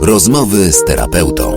Rozmowy z terapeutą.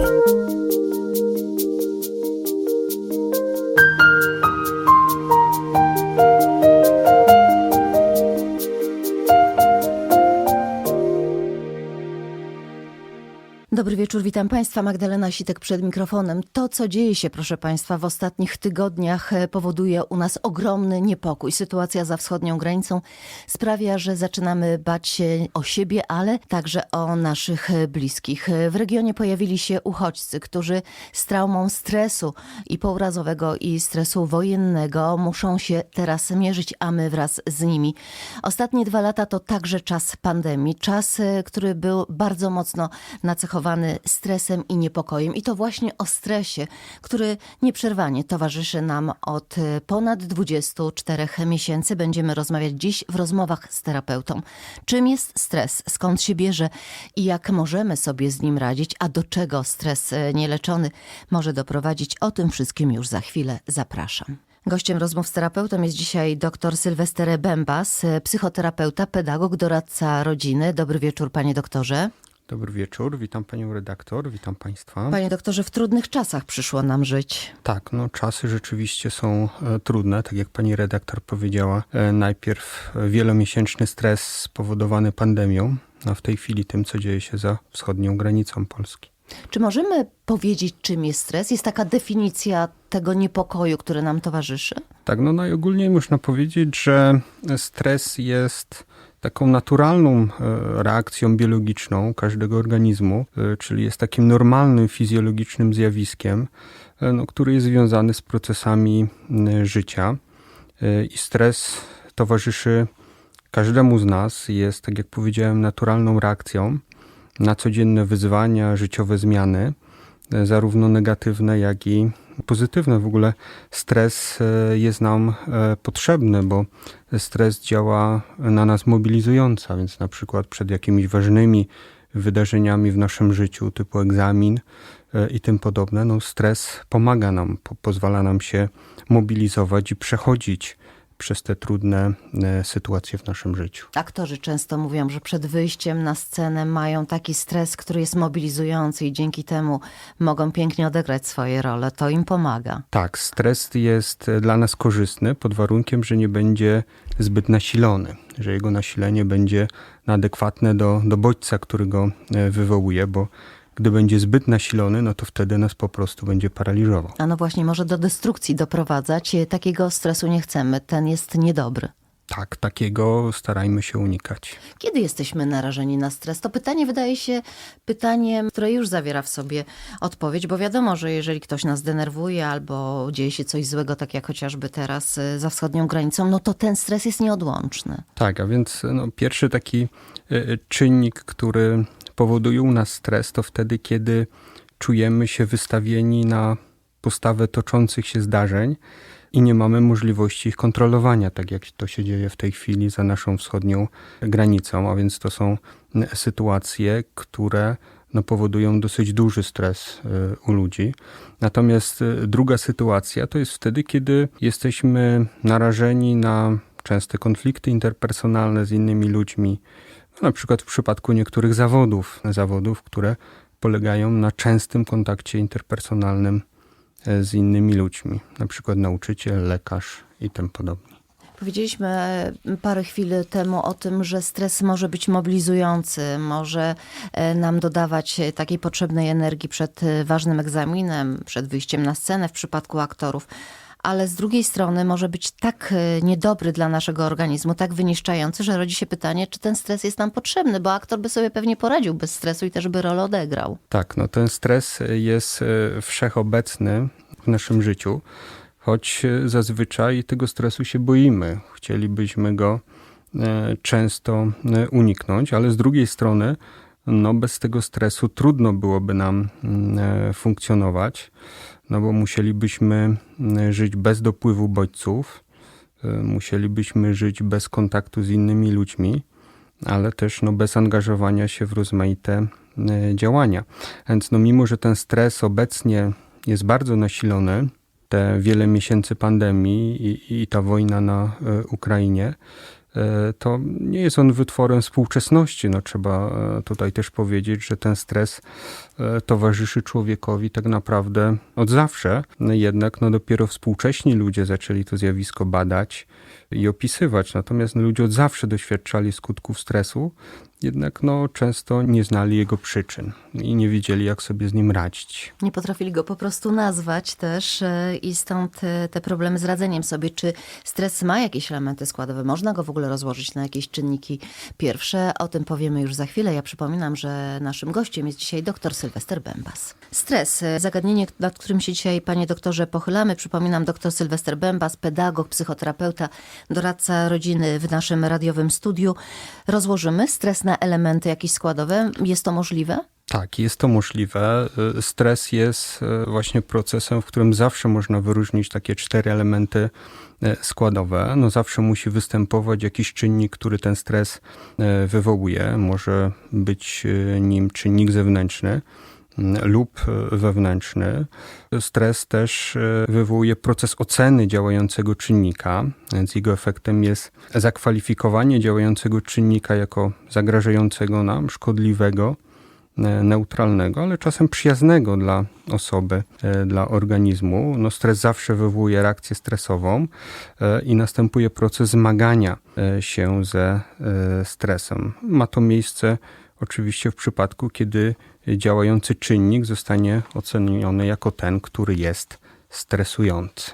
Wieczór, witam Państwa. Magdalena Sitek przed mikrofonem. To, co dzieje się, proszę Państwa, w ostatnich tygodniach e, powoduje u nas ogromny niepokój. Sytuacja za wschodnią granicą sprawia, że zaczynamy bać się o siebie, ale także o naszych bliskich. E, W regionie pojawili się uchodźcy, którzy z traumą stresu i pourazowego i stresu wojennego muszą się teraz mierzyć, a my wraz z nimi. Ostatnie dwa lata to także czas pandemii, czas, e, który był bardzo mocno nacechowany stresem i niepokojem. I to właśnie o stresie, który nieprzerwanie towarzyszy nam od e, ponad 24 miesięcy. Będziemy rozmawiać dziś w rozmowach z terapeutą. Czym jest stres, skąd się bierze i jak możemy sobie z nim radzić, a do czego stres e, nieleczony może doprowadzić. O tym wszystkim już za chwilę zapraszam. Gościem rozmów z terapeutą jest dzisiaj dr Sylwester Bębas, e, psychoterapeuta, pedagog, doradca rodziny. Dobry wieczór, panie doktorze. Dobry wieczór, witam panią redaktor, witam państwa. Panie doktorze, w trudnych czasach przyszło nam żyć. Tak, no czasy rzeczywiście są e, trudne, tak jak pani redaktor powiedziała. E, najpierw e, wielomiesięczny stres spowodowany pandemią, a w tej chwili tym, co dzieje się za wschodnią granicą Polski. Czy możemy powiedzieć, czym jest stres? Jest taka definicja tego niepokoju, który nam towarzyszy? Tak, no najogólniej można powiedzieć, że stres jest taką naturalną e, reakcją biologiczną każdego organizmu, e, czyli jest takim normalnym fizjologicznym zjawiskiem, e, no, który jest związany z procesami życia. I stres towarzyszy każdemu z nas, jest, tak jak powiedziałem, naturalną reakcją na codzienne wyzwania, życiowe zmiany, zarówno negatywne, jak i pozytywne. W ogóle stres e, jest nam e, potrzebny, bo stres działa na nas mobilizująco, więc na przykład przed jakimiś ważnymi wydarzeniami w naszym życiu, typu egzamin e, i tym podobne, no stres pomaga nam, po, pozwala nam się mobilizować i przechodzić przez te trudne e, sytuacje w naszym życiu. Aktorzy często mówią, że przed wyjściem na scenę mają taki stres, który jest mobilizujący i dzięki temu mogą pięknie odegrać swoje role. To im pomaga. Tak, stres jest e, dla nas korzystny pod warunkiem, że nie będzie zbyt nasilony, że jego nasilenie będzie adekwatne do, do bodźca, który go e, wywołuje, bo gdy będzie zbyt nasilony, no to wtedy nas po prostu będzie paraliżował. A no właśnie, może do destrukcji doprowadzać. Takiego stresu nie chcemy. Ten jest niedobry. Tak, takiego starajmy się unikać. Kiedy jesteśmy narażeni na stres? To pytanie wydaje się pytaniem, które już zawiera w sobie odpowiedź, bo wiadomo, że jeżeli ktoś nas denerwuje albo dzieje się coś złego, tak jak chociażby teraz y, za wschodnią granicą, no to ten stres jest nieodłączny. Tak, a więc no, pierwszy taki y, czynnik, który powoduje u nas stres, to wtedy, kiedy czujemy się wystawieni na postawę toczących się zdarzeń i nie mamy możliwości ich kontrolowania, tak jak to się dzieje w tej chwili za naszą wschodnią granicą, a więc to są sytuacje, które no, powodują dosyć duży stres y, u ludzi. Natomiast y, druga sytuacja to jest wtedy, kiedy jesteśmy narażeni na częste konflikty interpersonalne z innymi ludźmi, na przykład w przypadku niektórych zawodów, zawodów, które polegają na częstym kontakcie interpersonalnym e, z innymi ludźmi, na przykład nauczyciel, lekarz i tym podobnie. Powiedzieliśmy e, parę chwil temu o tym, że stres może być mobilizujący, może e, nam dodawać takiej potrzebnej energii przed ważnym egzaminem, przed wyjściem na scenę w przypadku aktorów. Ale z drugiej strony może być tak e, niedobry dla naszego organizmu, tak wyniszczający, że rodzi się pytanie, czy ten stres jest nam potrzebny, bo aktor by sobie pewnie poradził bez stresu i też by rolę odegrał. Tak, no ten stres jest e, wszechobecny w naszym życiu, choć e, zazwyczaj tego stresu się boimy. Chcielibyśmy go często uniknąć, ale z drugiej strony, no bez tego stresu trudno byłoby nam mm, funkcjonować, no bo musielibyśmy mm, żyć bez dopływu bodźców, e, musielibyśmy żyć bez kontaktu z innymi ludźmi, ale też no, bez angażowania się w rozmaite e, działania. Więc no, mimo, że ten stres obecnie jest bardzo nasilony, te wiele miesięcy pandemii i, i ta wojna na e, Ukrainie, to nie jest on wytworem współczesności. No, trzeba e, tutaj też powiedzieć, że ten stres e, towarzyszy człowiekowi tak naprawdę od zawsze. No, jednak no, dopiero współcześni ludzie zaczęli to zjawisko badać i opisywać. Natomiast no, ludzie od zawsze doświadczali skutków stresu, jednak no, często nie znali jego przyczyn i nie wiedzieli, jak sobie z nim radzić. Nie potrafili go po prostu nazwać też e, i stąd e, te problemy z radzeniem sobie. Czy stres ma jakieś elementy składowe? Można go w ogóle rozłożyć na jakieś czynniki pierwsze? O tym powiemy już za chwilę. Ja przypominam, że naszym gościem jest dzisiaj dr Sylwester Bębas. Stres, e, zagadnienie, nad którym się dzisiaj, panie doktorze, pochylamy. Przypominam, dr Sylwester Bębas, pedagog, psychoterapeuta, doradca rodziny w naszym radiowym studiu. Rozłożymy stres na elementy jakieś składowe. Jest to możliwe? Tak, jest to możliwe. Y, Stres jest y, właśnie procesem, w którym zawsze można wyróżnić takie cztery elementy y, składowe. No zawsze musi występować jakiś czynnik, który ten stres wywołuje. Może być nim czynnik zewnętrzny lub wewnętrzny. Stres też y, wywołuje proces oceny działającego czynnika, więc jego efektem jest zakwalifikowanie działającego czynnika jako zagrażającego nam, szkodliwego, e, neutralnego, ale czasem przyjaznego dla osoby, e, dla organizmu. No, stres zawsze wywołuje reakcję stresową e, i następuje proces zmagania e, się ze e, stresem. Ma to miejsce oczywiście w przypadku, kiedy działający czynnik zostanie oceniony jako ten, który jest stresujący.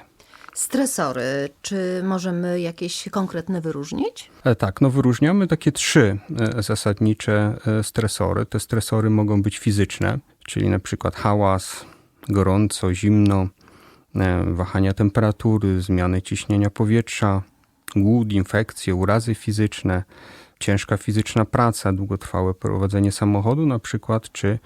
Stresory, czy możemy jakieś konkretne wyróżnić? E, Tak, no wyróżniamy takie trzy e, zasadnicze e, stresory. Te stresory mogą być fizyczne, czyli na przykład hałas, gorąco, zimno, wahania temperatury, zmiany ciśnienia powietrza, głód, infekcje, urazy fizyczne, ciężka fizyczna praca, długotrwałe prowadzenie samochodu na przykład, czy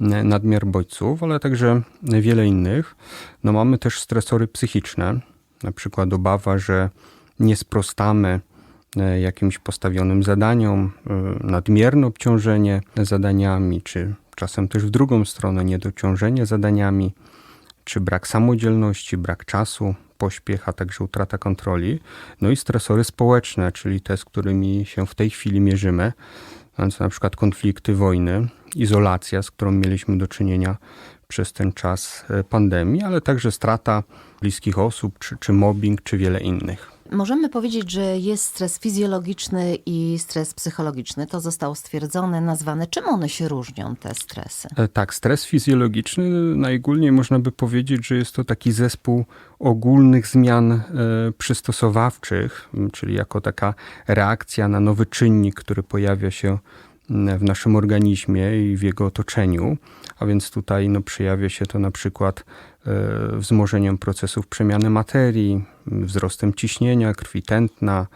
e, nadmiar bodźców, ale także wiele innych. No mamy też stresory psychiczne, na przykład obawa, że nie sprostamy e, jakimś postawionym zadaniom, e, nadmierne obciążenie zadaniami, czy czasem też w drugą stronę niedociążenie zadaniami, czy brak samodzielności, brak czasu, pośpiech, a także utrata kontroli. No i stresory społeczne, czyli te, z którymi się w tej chwili mierzymy, więc na przykład konflikty, wojny, izolacja, z którą mieliśmy do czynienia przez ten czas e, pandemii, ale także strata bliskich osób, czy, czy mobbing, czy wiele innych. Możemy powiedzieć, że jest stres fizjologiczny i stres psychologiczny. To zostało stwierdzone, nazwane. Czym one się różnią, te stresy? E, Tak, stres fizjologiczny najogólniej można by powiedzieć, że jest to taki zespół ogólnych zmian e, przystosowawczych, czyli jako taka reakcja na nowy czynnik, który pojawia się w naszym organizmie i w jego otoczeniu. A więc tutaj no, przejawia się to na przykład e, wzmożeniem procesów przemiany materii, wzrostem ciśnienia krwi tętna,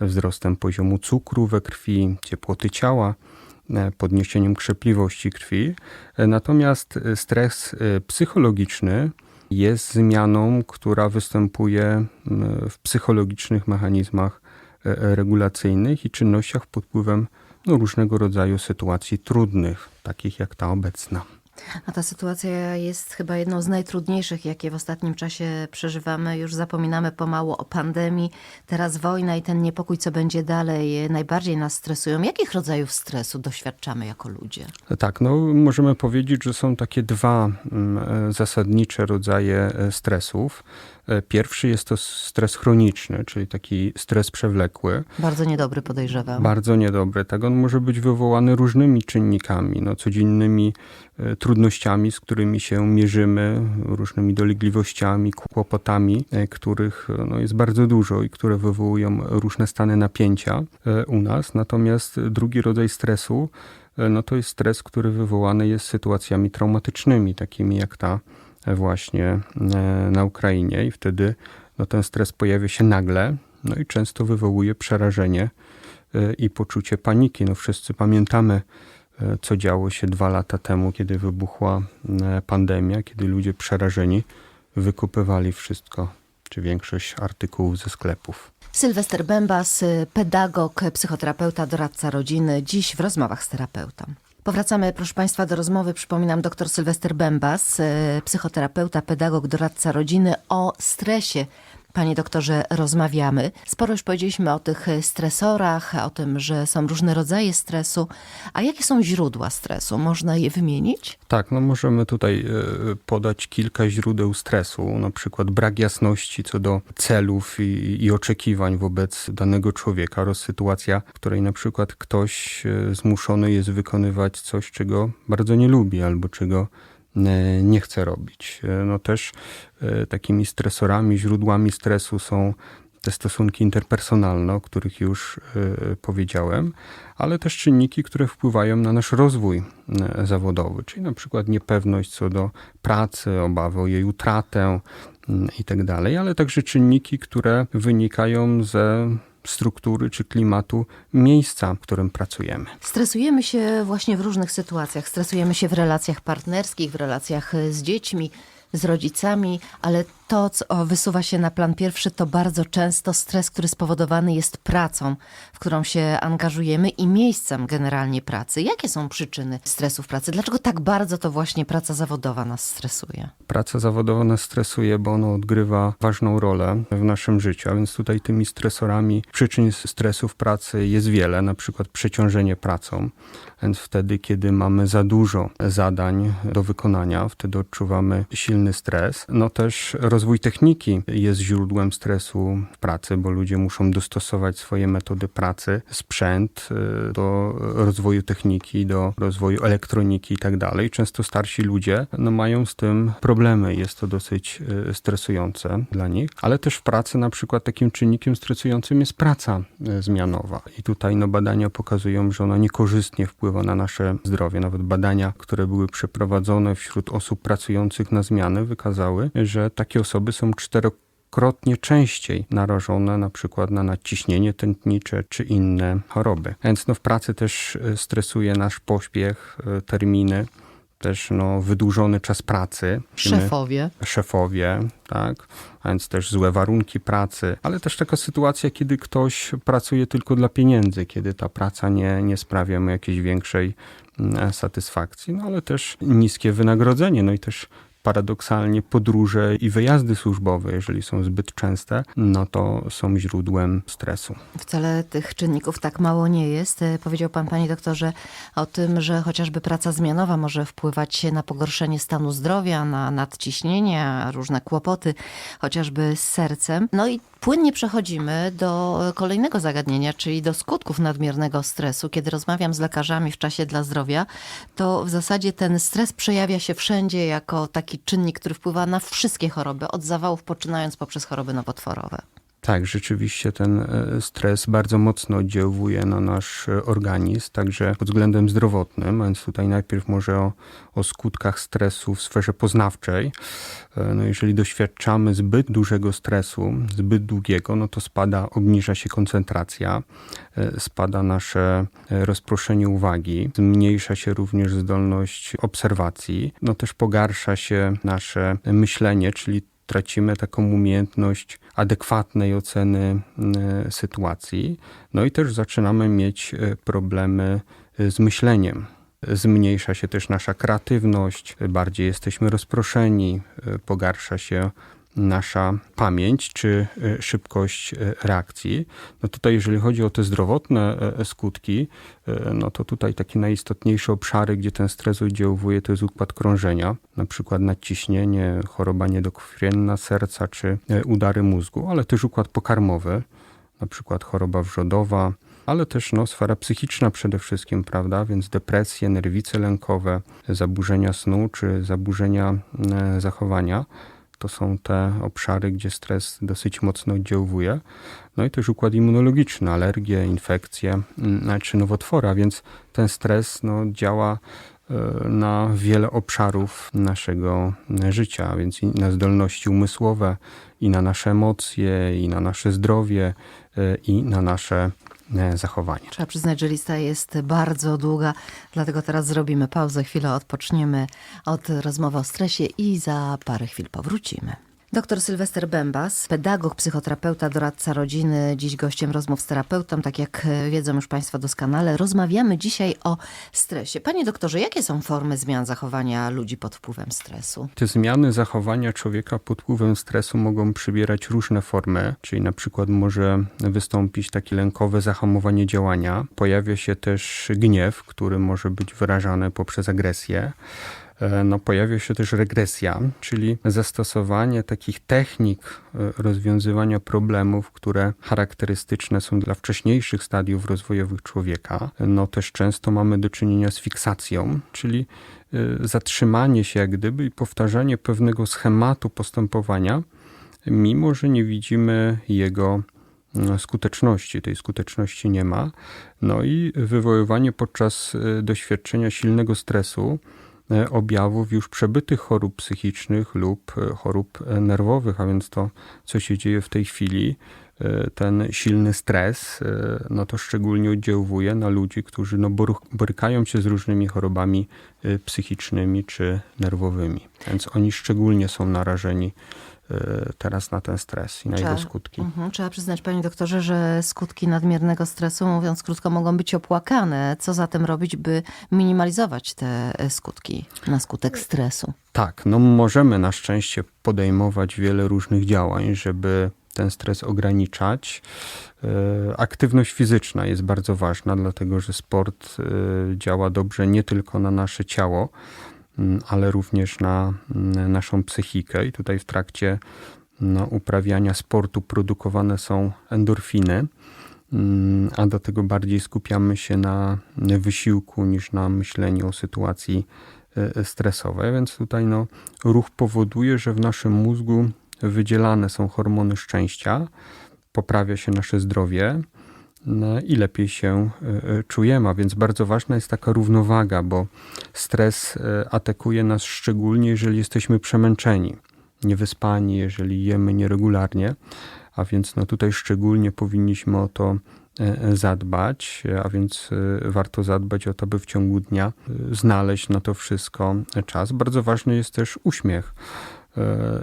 wzrostem poziomu cukru we krwi, ciepłoty ciała e, podniesieniem krzepliwości krwi. E, Natomiast stres psychologiczny jest zmianą, która występuje w psychologicznych mechanizmach regulacyjnych i czynnościach pod wpływem różnego rodzaju sytuacji trudnych, takich jak ta obecna. A ta sytuacja jest chyba jedną z najtrudniejszych, jakie w ostatnim czasie przeżywamy. Już zapominamy pomału o pandemii. Teraz wojna i ten niepokój, co będzie dalej, najbardziej nas stresują. Jakich rodzajów stresu doświadczamy jako ludzie? Tak, no możemy powiedzieć, że są takie dwa mm, e, zasadnicze rodzaje e, stresów. E, Pierwszy jest to stres chroniczny, czyli taki stres przewlekły. Bardzo niedobry, podejrzewam. Bardzo niedobry. Tak, on może być wywołany różnymi czynnikami, no, codziennymi e, trudnościami, z którymi się mierzymy, różnymi dolegliwościami, kłopotami, e, których no, jest bardzo dużo i które wywołują różne stany napięcia u nas. Natomiast drugi rodzaj stresu, no to jest stres, który wywołany jest sytuacjami traumatycznymi, takimi jak ta właśnie e, na Ukrainie i wtedy no, ten stres pojawia się nagle, no i często wywołuje przerażenie e, i poczucie paniki. No wszyscy pamiętamy, e, co działo się dwa lata temu, kiedy wybuchła pandemia, kiedy ludzie przerażeni wykupywali wszystko, czy większość artykułów ze sklepów. Sylwester Bębas, pedagog, psychoterapeuta, doradca rodziny, dziś w rozmowach z terapeutą. Powracamy, proszę Państwa, do rozmowy. Przypominam, dr Sylwester Bębas, y, psychoterapeuta, pedagog, doradca rodziny o stresie panie doktorze, rozmawiamy. Sporo już powiedzieliśmy o tych stresorach, o tym, że są różne rodzaje stresu. A jakie są źródła stresu? Można je wymienić? Tak, no możemy tutaj e, podać kilka źródeł stresu, na przykład brak jasności co do celów i, i oczekiwań wobec danego człowieka oraz sytuacja, w której na przykład ktoś e, zmuszony jest wykonywać coś, czego bardzo nie lubi albo czego e, nie chce robić. E, No też e, takimi stresorami, źródłami stresu są te stosunki interpersonalne, o których już e, powiedziałem, ale też czynniki, które wpływają na nasz rozwój e, zawodowy, czyli na przykład niepewność co do pracy, obawy o jej utratę mm, i tak ale także czynniki, które wynikają ze struktury czy klimatu miejsca, w którym pracujemy. Stresujemy się właśnie w różnych sytuacjach. Stresujemy się w relacjach partnerskich, w relacjach z dziećmi, z rodzicami, ale to, co wysuwa się na plan pierwszy, to bardzo często stres, który spowodowany jest pracą, w którą się angażujemy i miejscem generalnie pracy. Jakie są przyczyny stresu w pracy? Dlaczego tak bardzo to właśnie praca zawodowa nas stresuje? Praca zawodowa nas stresuje, bo ona odgrywa ważną rolę w naszym życiu, a więc tutaj tymi stresorami przyczyn stresu w pracy jest wiele, na przykład przeciążenie pracą, więc wtedy, kiedy mamy za dużo zadań do wykonania, wtedy odczuwamy silny stres. No też rozwój techniki jest źródłem stresu w pracy, bo ludzie muszą dostosować swoje metody pracy, sprzęt y, do rozwoju techniki, do rozwoju elektroniki i tak dalej. Często starsi ludzie no, mają z tym problemy. Jest to dosyć y, stresujące dla nich, ale też w pracy na przykład takim czynnikiem stresującym jest praca y, zmianowa. I tutaj no, badania pokazują, że ona niekorzystnie wpływa na nasze zdrowie. Nawet badania, które były przeprowadzone wśród osób pracujących na zmiany wykazały, że takie są czterokrotnie częściej narażone na przykład na nadciśnienie tętnicze czy inne choroby. Więc no, w pracy też y, stresuje nasz pośpiech, y, terminy, też no, wydłużony czas pracy. Szefowie. szefowie, tak, a więc też złe warunki pracy, ale też taka sytuacja, kiedy ktoś pracuje tylko dla pieniędzy, kiedy ta praca nie, nie sprawia mu jakiejś większej mm, satysfakcji, no ale też niskie wynagrodzenie, no i też paradoksalnie podróże i wyjazdy służbowe, jeżeli są zbyt częste, no to są źródłem stresu. Wcale tych czynników tak mało nie jest. E, Powiedział pan, panie doktorze, o tym, że chociażby praca zmianowa może wpływać na pogorszenie stanu zdrowia, na nadciśnienie, różne kłopoty, chociażby z sercem. No i płynnie przechodzimy do kolejnego zagadnienia, czyli do skutków nadmiernego stresu. Kiedy rozmawiam z lekarzami w czasie dla zdrowia, to w zasadzie ten stres przejawia się wszędzie jako taki czynnik, który wpływa na wszystkie choroby, od zawałów poczynając poprzez choroby nowotworowe. Tak, rzeczywiście ten e, stres bardzo mocno oddziałuje na nasz e, organizm, także pod względem zdrowotnym, więc tutaj najpierw może o, o skutkach stresu w sferze poznawczej. E, No jeżeli doświadczamy zbyt dużego stresu, zbyt długiego, no to spada, obniża się koncentracja, spada nasze rozproszenie uwagi, zmniejsza się również zdolność obserwacji, no też pogarsza się nasze myślenie, czyli tracimy taką umiejętność adekwatnej oceny e, sytuacji, no i też zaczynamy mieć e, problemy e, z myśleniem. Zmniejsza się też nasza kreatywność, bardziej jesteśmy rozproszeni, pogarsza się nasza pamięć czy e, szybkość e, reakcji. No tutaj, jeżeli chodzi o te zdrowotne e, skutki, no to tutaj takie najistotniejsze obszary, gdzie ten stres oddziałuje, to jest układ krążenia, na przykład nadciśnienie, choroba niedokrwienna serca czy udary mózgu, ale też układ pokarmowy, na przykład choroba wrzodowa, ale też no, sfera psychiczna przede wszystkim, prawda? Więc depresje, nerwice lękowe, zaburzenia snu czy zaburzenia zachowania. To są te obszary, gdzie stres dosyć mocno oddziałuje. No i też układ immunologiczny, alergie, infekcje mm, czy nowotwora, więc ten stres no, działa e, na wiele obszarów naszego życia, a więc na zdolności umysłowe, i na nasze emocje, i na nasze zdrowie, e, i na nasze zachowanie. Trzeba przyznać, że lista jest bardzo długa, dlatego teraz zrobimy pauzę, chwilę odpoczniemy od rozmowy o stresie i za parę chwil powrócimy. Doktor Sylwester Bębas, pedagog, psychoterapeuta, doradca rodziny, dziś gościem rozmów z terapeutą. Tak jak e, wiedzą już Państwo doskonale, rozmawiamy dzisiaj o stresie. Panie doktorze, jakie są formy zmian zachowania ludzi pod wpływem stresu? Te zmiany zachowania człowieka pod wpływem stresu mogą przybierać różne formy, czyli na przykład może wystąpić takie lękowe zahamowanie działania. Pojawia się też gniew, który może być wyrażany poprzez agresję. E, No, pojawia się też regresja, czyli zastosowanie takich technik e, rozwiązywania problemów, które charakterystyczne są dla wcześniejszych stadiów rozwojowych człowieka. No też często mamy do czynienia z fiksacją, czyli e, zatrzymanie się jak gdyby i powtarzanie pewnego schematu postępowania, mimo że nie widzimy jego mm, skuteczności. Tej skuteczności nie ma. No i wywoływanie podczas doświadczenia silnego stresu objawów już przebytych chorób psychicznych lub e, chorób e, nerwowych, a więc to, co się dzieje w tej chwili, e, ten silny stres, e, no to szczególnie oddziałuje na ludzi, którzy no borykają się z różnymi chorobami e, psychicznymi czy nerwowymi. Więc oni szczególnie są narażeni e, teraz na ten stres i na jego skutki. Mhm, trzeba przyznać, panie doktorze, że skutki nadmiernego stresu, mówiąc krótko, mogą być opłakane. Co zatem robić, by minimalizować te e, skutki na skutek stresu? Tak, no możemy na szczęście podejmować wiele różnych działań, żeby ten stres ograniczać. E, Aktywność fizyczna jest bardzo ważna, dlatego że sport e, działa dobrze nie tylko na nasze ciało, ale również na naszą psychikę. I tutaj w trakcie no, uprawiania sportu produkowane są endorfiny, a do tego bardziej skupiamy się na wysiłku niż na myśleniu o sytuacji e, stresowej. Więc tutaj no, ruch powoduje, że w naszym mózgu wydzielane są hormony szczęścia, poprawia się nasze zdrowie no, i lepiej się e, e, czujemy. A więc bardzo ważna jest taka równowaga, bo stres e, atakuje nas szczególnie, jeżeli jesteśmy przemęczeni, niewyspani, jeżeli jemy nieregularnie. A więc no, tutaj szczególnie powinniśmy o to zadbać, a więc warto zadbać o to, by w ciągu dnia znaleźć na to wszystko czas. Bardzo ważny jest też uśmiech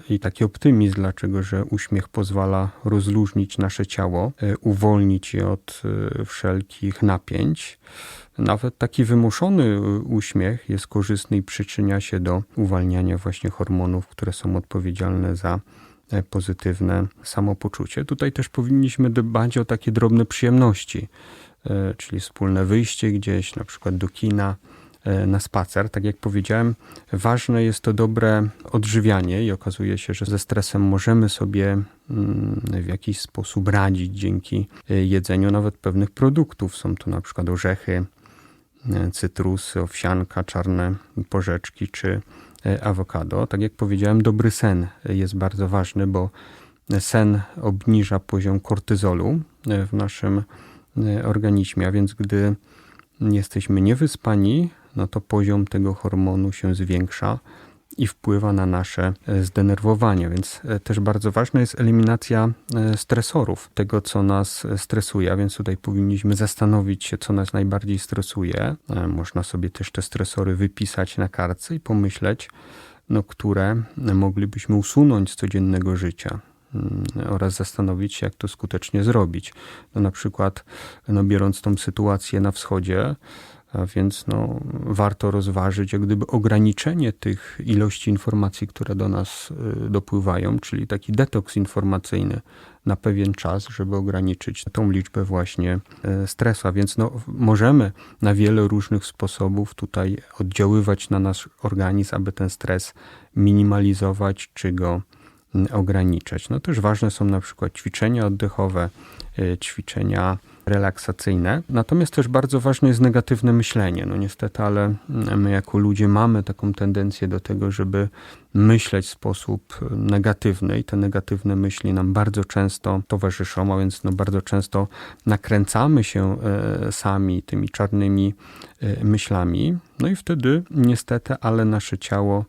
i taki optymizm, dlaczego że uśmiech pozwala rozluźnić nasze ciało, e, uwolnić je od e, wszelkich napięć. Nawet taki wymuszony e, uśmiech jest korzystny i przyczynia się do uwalniania właśnie hormonów, które są odpowiedzialne za e, pozytywne samopoczucie. Tutaj też powinniśmy dbać o takie drobne przyjemności, e, czyli wspólne wyjście gdzieś, na przykład do kina, e, na spacer. Tak jak powiedziałem, ważne jest to dobre odżywianie i okazuje się, że ze stresem możemy sobie mm, w jakiś sposób radzić dzięki e, jedzeniu nawet pewnych produktów. Są to na przykład orzechy, e, cytrusy, owsianka, czarne porzeczki czy e, awokado. Tak jak powiedziałem, dobry sen jest bardzo ważny, bo sen obniża poziom kortyzolu e, w naszym e, organizmie, a więc gdy jesteśmy niewyspani, no to poziom tego hormonu się zwiększa i wpływa na nasze e, zdenerwowanie, więc e, też bardzo ważna jest eliminacja e, stresorów, tego co nas stresuje, a więc tutaj powinniśmy zastanowić się, co nas najbardziej stresuje. Można sobie też te stresory wypisać na kartce i pomyśleć, no, które moglibyśmy usunąć z codziennego życia mm, oraz zastanowić się, jak to skutecznie zrobić. No, na przykład, no, biorąc tą sytuację na wschodzie, a więc no, warto rozważyć jak gdyby ograniczenie tych ilości informacji, które do nas y, dopływają, czyli taki detoks informacyjny na pewien czas, żeby ograniczyć tą liczbę właśnie y, stresu. A więc no, możemy na wiele różnych sposobów tutaj oddziaływać na nasz organizm, aby ten stres minimalizować czy go mm, ograniczać. No też ważne są na przykład ćwiczenia oddechowe, y, ćwiczenia relaksacyjne. Natomiast też bardzo ważne jest negatywne myślenie. No niestety, ale my jako ludzie mamy taką tendencję do tego, żeby myśleć w sposób negatywny i te negatywne myśli nam bardzo często towarzyszą, a więc no bardzo często nakręcamy się e, sami tymi czarnymi e, myślami. No i wtedy niestety, ale nasze ciało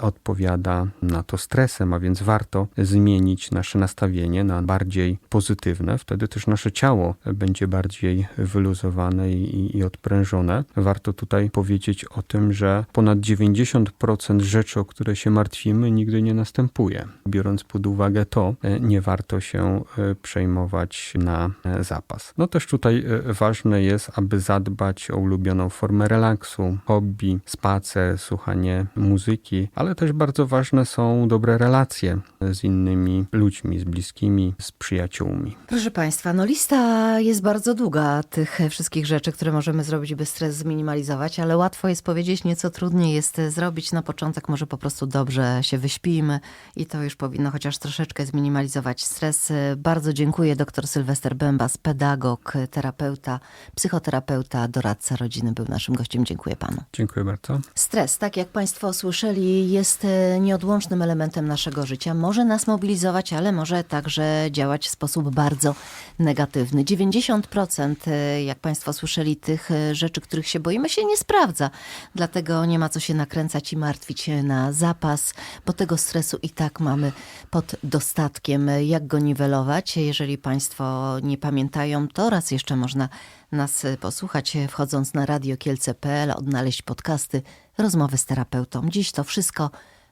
odpowiada na to stresem, a więc warto zmienić nasze nastawienie na bardziej pozytywne. Wtedy też nasze ciało będzie bardziej wyluzowane i, i odprężone. Warto tutaj powiedzieć o tym, że ponad 90% rzeczy, o które się martwimy, nigdy nie następuje. Biorąc pod uwagę to, nie warto się e, przejmować na e, zapas. No też tutaj e, ważne jest, aby zadbać o ulubioną formę relaksu, hobby, spacer, słuchanie muzyki, ale też bardzo ważne są dobre relacje z innymi ludźmi, z bliskimi, z przyjaciółmi. Proszę Państwa, no lista jest bardzo długa tych wszystkich rzeczy, które możemy zrobić, by stres zminimalizować, ale łatwo jest powiedzieć, nieco trudniej jest zrobić. Na początek może po prostu dobrze się wyśpijmy i to już powinno chociaż troszeczkę zminimalizować stres. Bardzo dziękuję dr Sylwester Bębas, pedagog, terapeuta, psychoterapeuta, doradca rodziny był naszym gościem. Dziękuję Panu. Dziękuję bardzo. Stres, tak jak Państwo słyszeli, jest e, nieodłącznym elementem naszego życia. Może nas mobilizować, ale może także działać w sposób bardzo negatywny. 90%, e, jak Państwo słyszeli, tych e, rzeczy, których się boimy, się nie sprawdza. Dlatego nie ma co się nakręcać i martwić na zapas, bo tego stresu i tak mamy pod dostatkiem. Jak go niwelować? Jeżeli Państwo nie pamiętają, to raz jeszcze można nas posłuchać, wchodząc na radiokielce.pl, odnaleźć podcasty, rozmowy z terapeutą. Dziś to wszystko.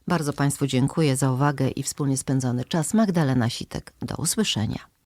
Bardzo Państwu dziękuję za uwagę i wspólnie spędzony czas. Magdalena Sitek. Do usłyszenia.